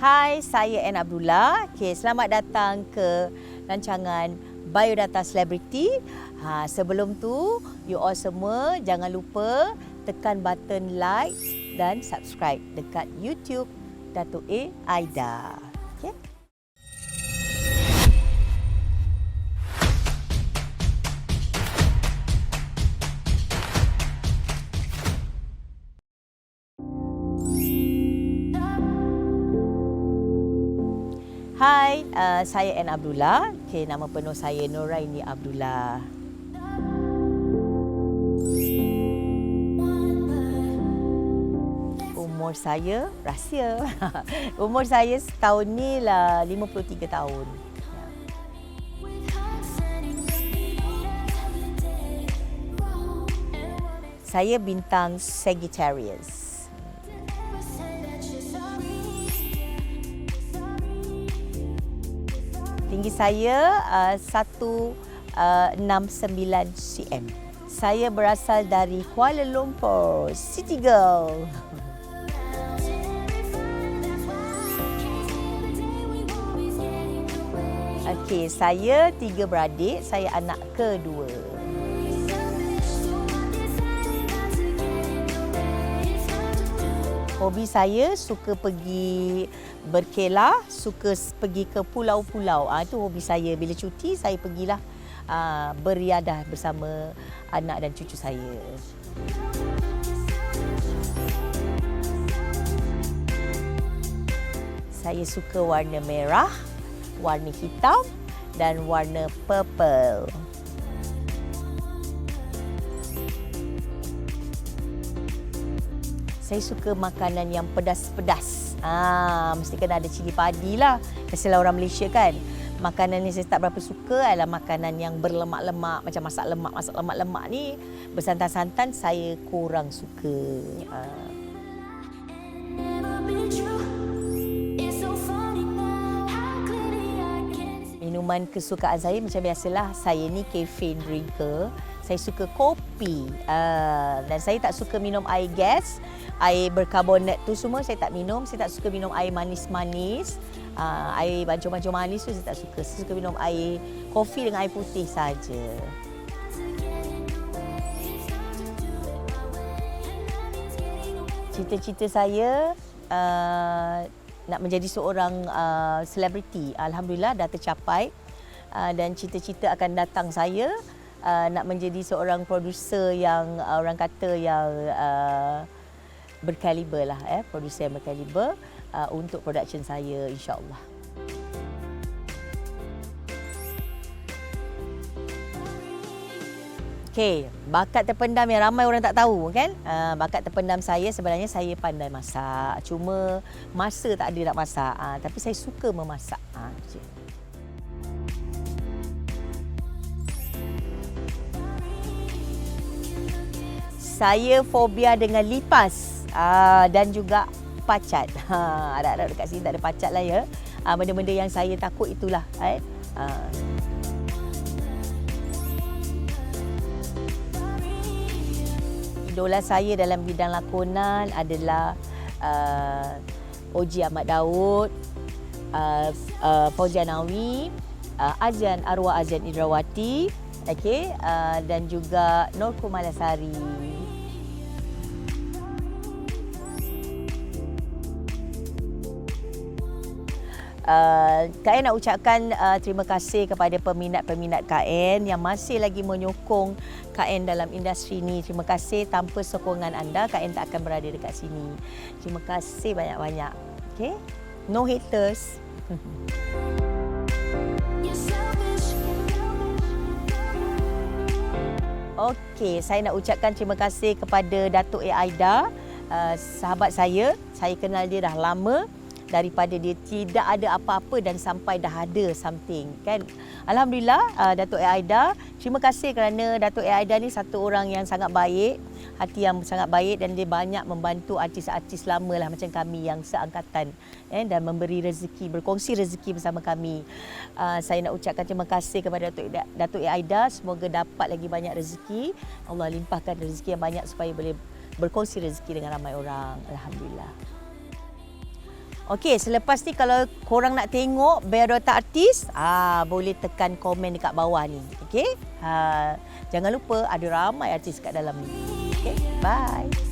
Hai, saya Anne Abdullah. Okay, selamat datang ke rancangan Biodata Celebrity. Ha, sebelum tu, you all semua jangan lupa tekan button like dan subscribe dekat YouTube Datuk A Aida. Okay? Hai, uh, saya Anne Abdullah. Okay, nama penuh saya Noraini Abdullah. Umur saya rahsia. Umur saya setahun ni lah 53 tahun. Ya. Saya bintang Sagittarius. Tinggi saya uh, 169 cm. Saya berasal dari Kuala Lumpur, City Girl. Okey, saya tiga beradik, saya anak kedua. Hobi saya suka pergi berkelah, suka pergi ke pulau-pulau. Ah itu hobi saya. Bila cuti saya pergilah uh, beriadah bersama anak dan cucu saya. Saya suka warna merah, warna hitam dan warna purple. Saya suka makanan yang pedas-pedas. Ah, mesti kena ada cili padi lah. Biasalah orang Malaysia kan. Makanan yang saya tak berapa suka adalah makanan yang berlemak-lemak. Macam masak lemak, masak lemak-lemak ni. Bersantan-santan saya kurang suka. Ah. Minuman kesukaan saya macam biasalah. Saya ni caffeine drinker. Saya suka kopi. Uh, dan saya tak suka minum air gas. Air berkarbonat tu semua saya tak minum. Saya tak suka minum air manis-manis. Uh, air bancung-bancung manis tu saya tak suka. Saya suka minum air kopi dengan air putih saja. Cita-cita saya uh, nak menjadi seorang uh, selebriti. Alhamdulillah dah tercapai uh, dan cita-cita akan datang saya uh, nak menjadi seorang producer yang uh, orang kata yang uh, berkaliber lah eh producer yang berkaliber uh, untuk production saya insya-Allah. Okey, bakat terpendam yang ramai orang tak tahu kan? Uh, bakat terpendam saya sebenarnya saya pandai masak. Cuma masa tak ada nak masak. Uh, tapi saya suka memasak. Saya fobia dengan lipas uh, dan juga pacat. Ha, ada-ada dekat sini tak ada pacat lah ya. Uh, benda-benda yang saya takut itulah. Eh. Uh. idola saya dalam bidang lakonan adalah uh, Oji Ahmad Daud, uh, uh, Fauzia Nawi, uh, Azian Arwah Azian Idrawati, okay, uh, dan juga Nur Kumalasari. Uh, KN nak ucapkan uh, terima kasih kepada peminat-peminat KN yang masih lagi menyokong KN dalam industri ini. Terima kasih tanpa sokongan anda KN tak akan berada dekat sini. Terima kasih banyak-banyak. Okay? No haters. Okey, saya nak ucapkan terima kasih kepada Datuk. Aida, uh, sahabat saya. Saya kenal dia dah lama daripada dia tidak ada apa-apa dan sampai dah ada something kan? Alhamdulillah uh, Datuk Aida terima kasih kerana Datuk Aida ni satu orang yang sangat baik hati yang sangat baik dan dia banyak membantu artis-artis lama lah macam kami yang seangkatan eh, dan memberi rezeki berkongsi rezeki bersama kami. Uh, saya nak ucapkan terima kasih kepada Datuk Datuk Aida semoga dapat lagi banyak rezeki. Allah limpahkan rezeki yang banyak supaya boleh berkongsi rezeki dengan ramai orang. Alhamdulillah Okey, selepas ni kalau korang nak tengok biodata artis, ah boleh tekan komen dekat bawah ni. Okey? Ha, jangan lupa ada ramai artis kat dalam ni. Okey, bye.